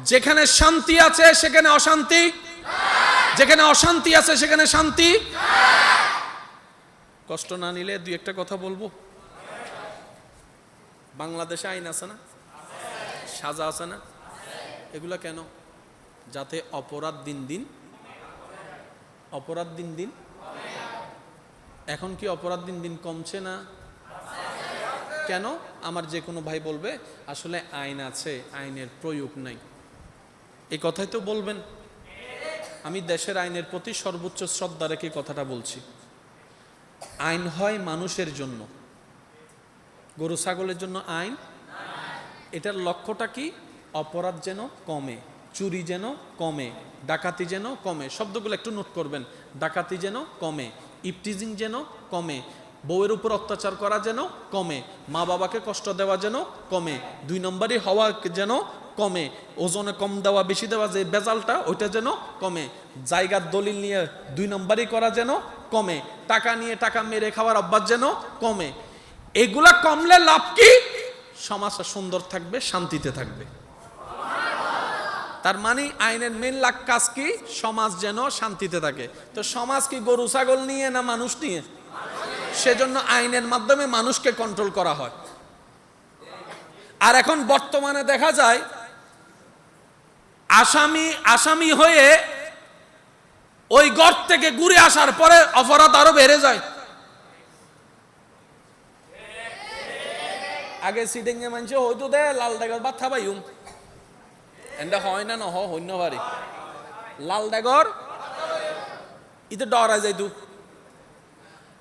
যেখানে শান্তি আছে, সেখানে অশান্তি। যেখানে অশান্তি আছে, সেখানে শান্তি। কষ্ট না নিলে দুই একটা কথা বলব। বাংলাদেশে আইন আছে না? সাজা আছে না? এগুলা কেন? যাতে অপরাধ দিন দিন, অপরাধ দিন দিন, এখন কি অপরাধ দিন দিন কমছে না? কেন? আমার যে কোনো ভাই বলবে, আসলে আইন আছে, আইনের প্রয়োগ নাই। এই কথাই তো বলবেন। আমি দেশের আইনের প্রতি সর্বোচ্চ শ্রদ্ধা রেখে কথাটা বলছি। আইন হয় মানুষের জন্য। গরু, ছাগলের জন্য আইন? এটার লক্ষ্যটা কি? অপরাধ যেন কমে, চুরি যেন কমে, ডাকাতি যেন কমে। শব্দগুলো একটু নোট করবেন। ডাকাতি যেন কমে, ইপটিজিং যেন কমে, বউয়ের উপর অত্যাচার করা যেন কমে মা বাবাকে কষ্ট দেওয়া যেন কমে, দুই নম্বরই হওয়া যেন কমে, ওজনে কম দেওয়া, বেশি দেওয়া যে বেজালটা, ওইটা যেন কমে। জায়গার দলিল নিয়ে দুই নম্বরই করা যেন কমে। টাকা নিয়ে টাকা মেরে খাওয়ার অভ্যাস যেন কমে। এগুলা কমলে লাভ কি? সমাজটা সুন্দর থাকবে, শান্তিতে থাকবে। তার মানে আইনের মেন লাখ কাজ কি? সমাজ যেন শান্তিতে থাকে। তো সমাজ কি গরু, ছাগল নিয়ে না মানুষ নিয়ে? সেজন্য আইনের মাধ্যমে মানুষকে কন্ট্রোল করা হয়। আর এখন বর্তমানে দেখা যায় আসামি আসামি হয়ে ওই গড় থেকে ঘুরে আসার পরে অপরাধ আরও বেড়ে যায়। আগে সিটিংয়ে মানছে, হয়তো দে, লাল ডাগর বাথা পাইম এন্ডা হয় না নহ হন্য বাড়ি লাল ডাগর ইতে ডরা যাইতু।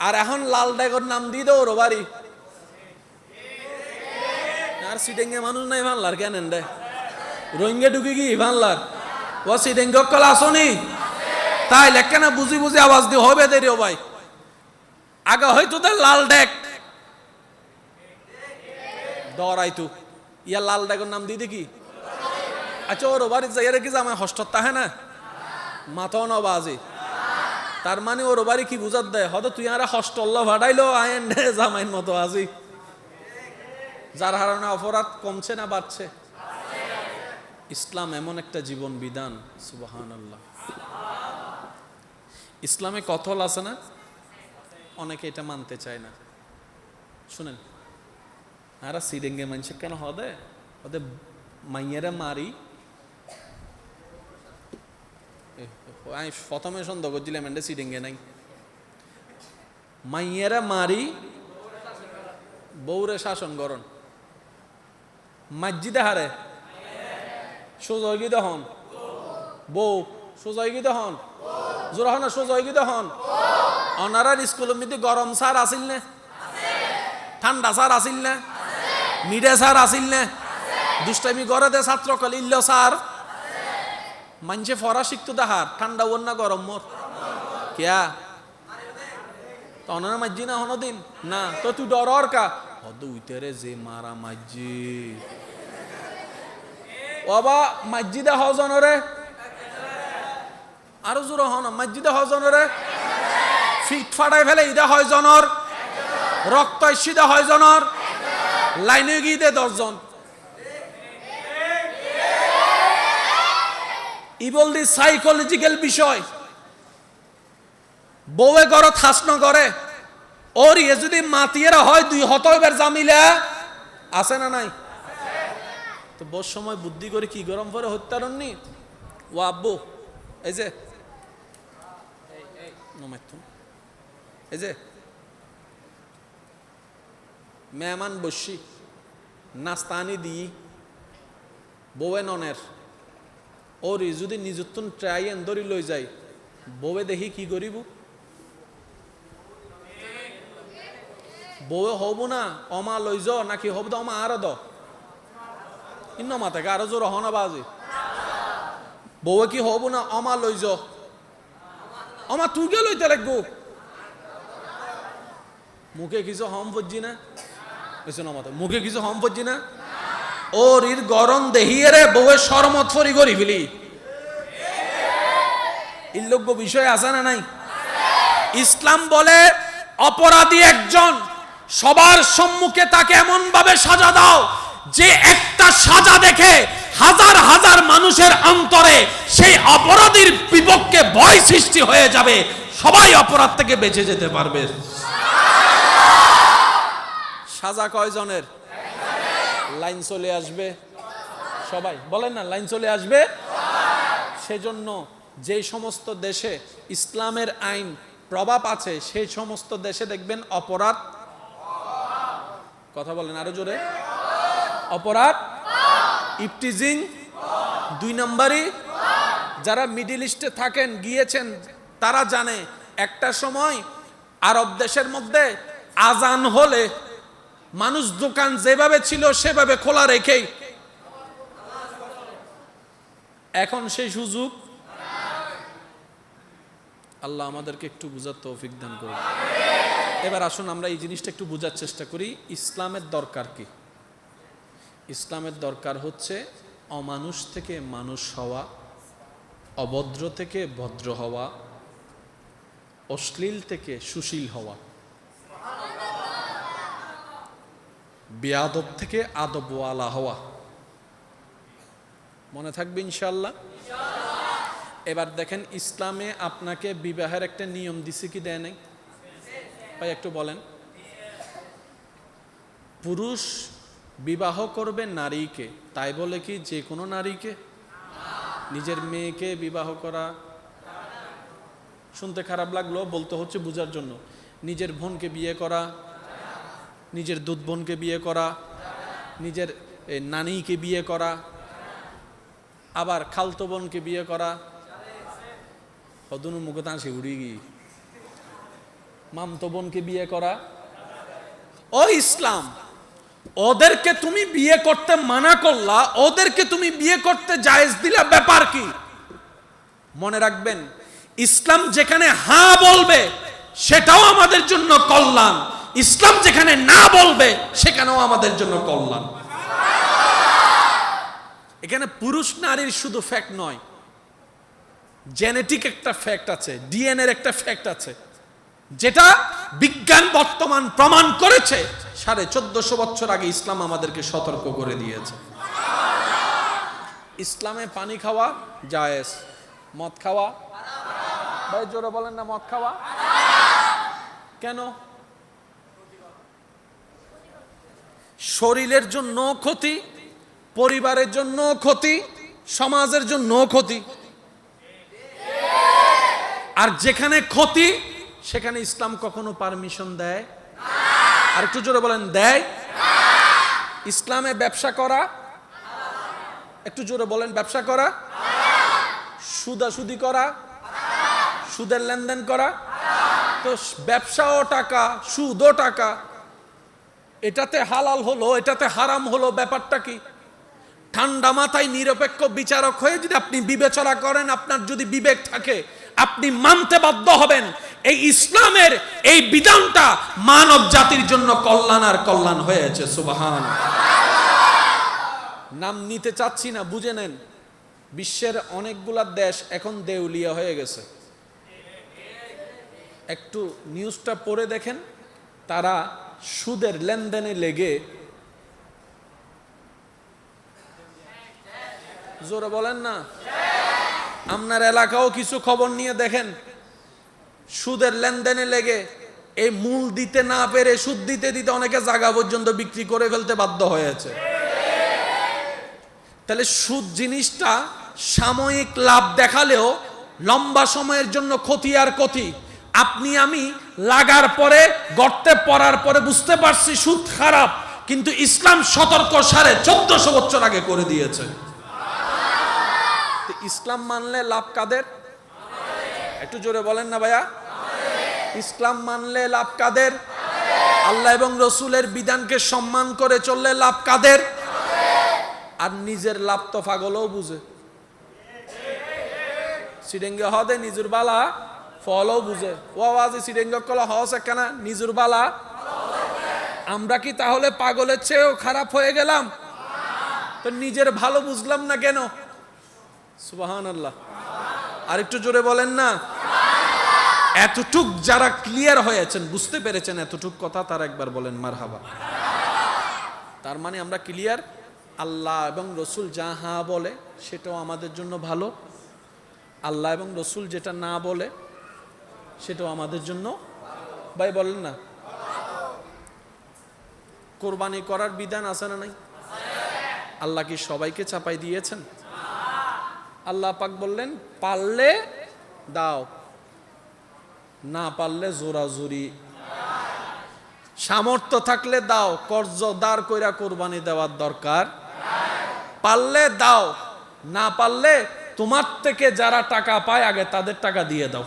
আর এখন লাল ডাগর নাম দিয়ে দেও ওর বাড়ি আর সিটিংয়ে মানুষ নাই ভাল্লার কেন এন্ডে? রোহিঙ্গা ঢুকি কি? ভাল্লার ও সিটিংয়ে কল আসনি? তাই লেখা না বুঝি বুঝি আওয়াজ দিয়ে হবে দেরি ও ভাই। আগে হয়তো দে লাল ডেক। ডরাইতু ইয়া লাল ডাগর নাম দিয়ে দেখি। আচ্ছা ওর বাড়ি যাই রেখে জামাই হস্টত তাহে না? মাথাও না বাজে। তার মানে ওর বাড়ি কি বুঝাত দেয় হয়তো তুই আর হস্টল্লা ভাড়াইলো আইন রে জামাইন মতো আজি যার কারণে অপরাধ কমছে না, বাড়ছে। ইসলাম এমন একটা জীবন বিধান সুবাহান আল্লাহ ইসলামে কথল আছে না? অনেকে এটা মানতে চায় না। শুনেন, আর সিরেঙ্গে মানুষের কেন হদে ওদের মাইয়েরা মারি। আমি প্রথমে সন্দেহ করছিলাম, এন্ডে সিরেঙ্গে নাই। মাইয়েরা মারি, বউরে শাসন করন মাজ্জিদে দেহারে সুজয়গিত হন। বউ সুজয়গিত হন। জোর হন সুজয়গিত হন। অনারার স্কুলের মধ্যে গরম সার আসিল না। ঠান্ডা সার আসিল না। মিডে সার আসিল না। দুষ্টামি করে দে ছাত্র কল, ইল্ল সার। মানছে ফরা শিখতো দেহার ঠান্ডা ওর না গরম মোর। কেয়া? তখন মাঝি না হনো দিন না। তো তুই ডর কা? হদ উইতেরে যে মারা মাঝি বাবা, মাজ্জিদে হজনরে আরও জোর হন, মাজ্জিদে হজনরে ফিট ফাটাই ফেলে ইদে হয় জনর রক্ত ইসিদে হয় জনর লাইনে গিয়ে দে দশজন। ইবল দি সাইকোলজিক্যাল বিষয়। বউয়ে গড় থাসন করে। ওর ইয়ে যদি মাতিয়েরা হয়, দুই হত জামিলে। আছে না নাই? তো বস সময় বুদ্ধি করে কি গরম পরে হত্যারণ নি ও আব্বু এই যে এই, যে মেহমান বসি নাস্তানি দিই বউয়ে ননের ওর যদি নিজুত্তন ট্রাই এন ধরি লই যাই বউয়ে দেখি কি করিব? বউয়ে হব না অমা লই য নাকি হব তো অমা আর দ? ইন্ন মাতে আরও জোর হনা বাজি বউয়ে কি হব না অমা লই য অমা কে লইতে লাগবো মুখে কিছু হম পড়ছি না বুঝছ না মাথা মুখে কিছু হম পড়ছি না ওর ইর গরম দেহিয়ে রে বউয়ের সরমত ফরি করি ফেলি ইল্লোগ্য বিষয় আছে না নাই ইসলাম বলে অপরাধী একজন সবার সম্মুখে তাকে এমন ভাবে সাজা দাও যে একটা সাজা দেখে হাজার হাজার মানুষের অন্তরে সেই অপরাধীর বিপক্ষে ভয় সৃষ্টি হয়ে যাবে। সবাই অপরাধ থেকে বেঁচে যেতে পারবে। সাজা কয়জনের? লাইন চলে আসবে। সবাই, বলেন না, লাইন চলে আসবে? সেজন্য যে সমস্ত দেশে ইসলামের আইন প্রভাব আছে, সেই সমস্ত দেশে দেখবেন অপরাধ। কথা বলেন আরও জোরে। অপরাধ ইপটিজিং দুই নম্বরই, যারা মিডিল ইস্টে থাকেন, গিয়েছেন, তারা জানে, একটা সময় আরব দেশের মধ্যে আজান হলে মানুষ দোকান যেভাবে ছিল, সেভাবে খোলা রেখেই। এখন সেই সুযোগ? আল্লাহ আমাদেরকে একটু বুঝার তৌফিক দান করুন। এবার আসুন, আমরা এই জিনিসটা একটু বোঝার চেষ্টা করি, ইসলামের দরকার কি? ইসলামের দরকার হচ্ছে অমানুষ থেকে মানুষ হওয়া, অভদ্র থেকে ভদ্র হওয়া, অশ্লীল থেকে সুশীল হওয়া। বেয়াদব থেকে আদবওয়ালা হওয়া। মনে থাকবে ইনশাল্লাহ এবার দেখেন ইসলামে আপনাকে বিবাহের একটা নিয়ম দিছে কি দেয় নাই? ভাই, একটু বলেন। পুরুষ বিবাহ করবে নারীকে, তাই বলে কি যে কোনো নারীকে? নিজের মেয়েকে বিবাহ করা। শুনতে খারাপ লাগল, বলতে হচ্ছে বোঝার জন্য। নিজের বোনকে বিয়ে করা, নিজের দুধ বোনকে বিয়ে করা, নিজের নানিকে বিয়ে করা, আবার খালতো বোনকে বিয়ে করা। কদনু মুখে তাঁসে উড়ি গি মামতো বোনকে বিয়ে করা। ও ইসলাম! ওদেরকে তুমি বিয়ে করতে মানা করলা, ওদেরকে তুমি বিয়ে করতে জায়েজ দিলা, ব্যাপার কি? মনে রাখবেন, ইসলাম যেখানে হ্যাঁ বলবে, সেটাও আমাদের জন্য কল্যাণ। ইসলাম যেখানে না বলবে, সেখানেও আমাদের জন্য কল্যাণ। এখানে পুরুষ নারীর শুধু ফ্যাক্ট নয় জেনেটিক একটা ফ্যাক্ট আছে ডিএনএর একটা ফ্যাক্ট আছে, যেটা বিজ্ঞান বর্তমান প্রমাণ করেছে। সাড়ে চোদ্দশো বছর আগে ইসলাম আমাদেরকে সতর্ক করে দিয়েছে। ইসলামে পানি খাওয়া জায়েজ, মদ খাওয়া। ভাই, জোরে বলেন না, মদ খাওয়া। কেন? শরীরের জন্য ক্ষতি, পরিবারের জন্য ক্ষতি, সমাজের জন্য ক্ষতি। আর যেখানে ক্ষতি, সেখানে ইসলাম কখনো পারমিশন দেয়? আর একটু জোরে বলেন, দেয়? ইসলামে ব্যবসা করা? একটু জোরে বলেন, ব্যবসা করা? সুদাসুদি করা? সুদের লেনদেন করা? তো ব্যবসাও টাকা, সুদও টাকা। এটাতে হালাল হলো, এটাতে হারাম হলো, ব্যাপারটা কি? ঠান্ডা মাথায় নিরপেক্ষ বিচারক হয়ে যদি আপনি বিবেচনা করেন, আপনার যদি বিবেক থাকে আপনি মানতে বাধ্য হবেন। এই ইসলামের এই বিধানটা মানব জাতির জন্য কল্যাণ আর কল্যাণ হয়েছে, সুবাহান। নাম নিতে চাচ্ছি না, বুঝে নেন। বিশ্বের অনেকগুলা দেশ এখন দেউলিয়া হয়ে গেছে। একটু নিউজটা পড়ে দেখেন, তারা সুদের লেনদেনে লেগে জোরে বলেন না। আপনার এলাকাও কিছু খবর নিয়ে দেখেন। সুদের লেনদেনে লেগে এই মূল দিতে না পেরে, সুদ দিতে দিতে অনেকে জায়গা পর্যন্ত বিক্রি করে ফেলতে বাধ্য হয়েছে। তাহলে সুদ জিনিসটা সাময়িক লাভ দেখালেও লম্বা সময়ের জন্য ক্ষতি আর ক্ষতি। আপনি, আমি লাগার পরে, গর্তে পড়ার পরে বুঝতে পারছি সুদ খারাপ, কিন্তু ইসলাম সতর্ক সাড়ে চোদ্দশো বছর আগে করে দিয়েছে। ইসলাম মানলে লাভ কাদের? একটু জোরে বলেন না ভাইয়া। ইসলাম মানলে লাভ কাদের? আল্লাহ এবং রসুলের বিধানকে সম্মান করে চললে লাভ কাদের? আর নিজের লাভ তো ফাগলও বুঝে। সিডেঙ্গে হদে নিজুর বালা। ফলও বুঝে। ও আওয়াজে সিডেঙ্গ কলা হস একখানা নিজুর বালা। আমরা কি তাহলে পাগলের চেয়েও খারাপ হয়ে গেলাম? তো নিজের ভালো বুঝলাম না কেন? সুবাহান আল্লাহ আর একটু জোরে বলেন না। এতটুক যারা ক্লিয়ার হয়েছেন, বুঝতে পেরেছেন এতটুক কথা, তার একবার বলেন মার হাবা তার মানে আমরা ক্লিয়ার আল্লাহ এবং রসুল যা হা বলে, সেটাও আমাদের জন্য ভালো। আল্লাহ এবং রসুল যেটা না বলে, সেটাও আমাদের জন্য ভাই, বলেন না। কোরবানি করার বিধান আছে না নাই? আল্লাহ কি সবাইকে চাপাই দিয়েছেন? আল্লাহ পাক বললেন, পারলে দাও, না পারলে জোরাজুরি। সামর্থ্য থাকলে দাও, কর্জ দাঁড় কইরা কোরবানি দেওয়ার দরকার। পারলে দাও, না পারলে তোমার থেকে যারা টাকা পায় আগে তাদের টাকা দিয়ে দাও।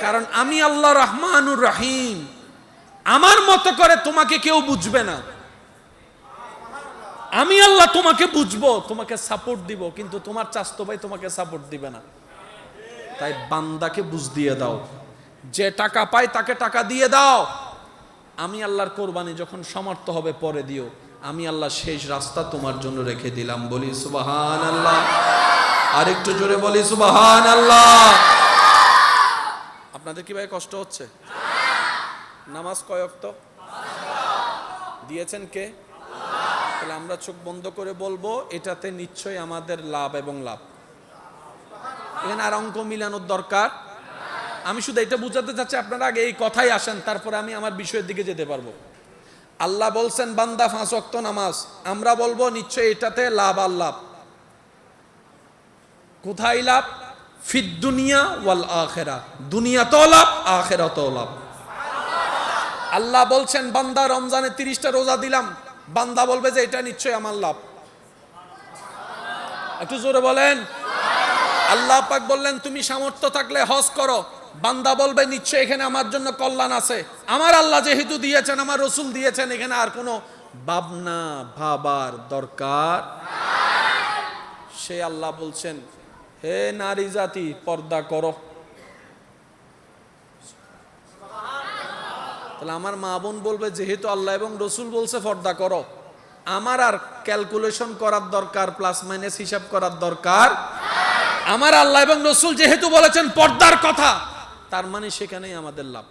কারণ আমি আল্লাহ রহমানুর রাহিম। আমার মতো করে তোমাকে কেউ বুঝবে না। আমি আল্লাহ তোমাকে বুঝব, তোমাকে সাপোর্ট দিব, কিন্তু তোমার চাস্তো ভাই তোমাকে সাপোর্ট দিবে না। তাই বান্দাকে বুঝ দিয়ে দাও। যে টাকা পায় তাকে টাকা দিয়ে দাও। আমি আল্লাহর কোরবানি যখন সমর্থ হবে পরে দিও। আমি আল্লাহ শেষ রাস্তা তোমার জন্য রেখে দিলাম। বলি সুবাহান আল্লাহ আরেকটু জোরে বলি সুবাহান আল্লাহ আপনাদের কি ভাই কষ্ট হচ্ছে? নামাজ কয়ক্ত দিয়েছেন কে? তাহলে আমরা চোখ বন্ধ করে বলব, এটাতে নিশ্চয়ই আমাদের লাভ এবং লাভ। এখানে আর অঙ্ক মিলানোর দরকার? আমি শুধু এটা বুঝাতে চাচ্ছি, আপনারা আগে এই কথাই আসেন, তারপরে আমি আমার বিষয়ের দিকে যেতে পারব। আল্লাহ বলছেন, বান্দা ফাঁস অক্ত নামাজ। আমরা বলব নিশ্চয় এটাতে লাভ আর লাভ। কোথায় লাভ? ফিদ দুনিয়া ওয়াল আখেরা। দুনিয়াতেও লাভ, আখেরাতেও লাভ। আল্লাহ বলছেন, বান্দা রমজানে তিরিশটা রোজা দিলাম বান্দা বলবে যে এটা নিশ্চয়ই আমার লাভ। একটু জোরে বলেন। আল্লাহ পাক বললেন, তুমি সামর্থ্য থাকলে হজ করো। বান্দা বলবে নিশ্চয় এখানে আমার জন্য কল্যাণ আছে। আমার আল্লাহ যেহেতু দিয়েছেন, আমার রসুল দিয়েছেন, এখানে আর কোনো ভাবনা ভাবার দরকার সে আল্লাহ বলছেন, হে নারী জাতি, পর্দা করো। তাহলে আমার মা বোন বলবে, যেহেতু আল্লাহ এবং রসুল বলছে, ফর্দা করো। আমার আর ক্যালকুলেশন করার দরকার প্লাস মাইনাস হিসাব করার দরকার আমার আল্লাহ এবং রসুল যেহেতু বলেছেন পর্দার কথা, তার মানে সেখানেই আমাদের লাভ।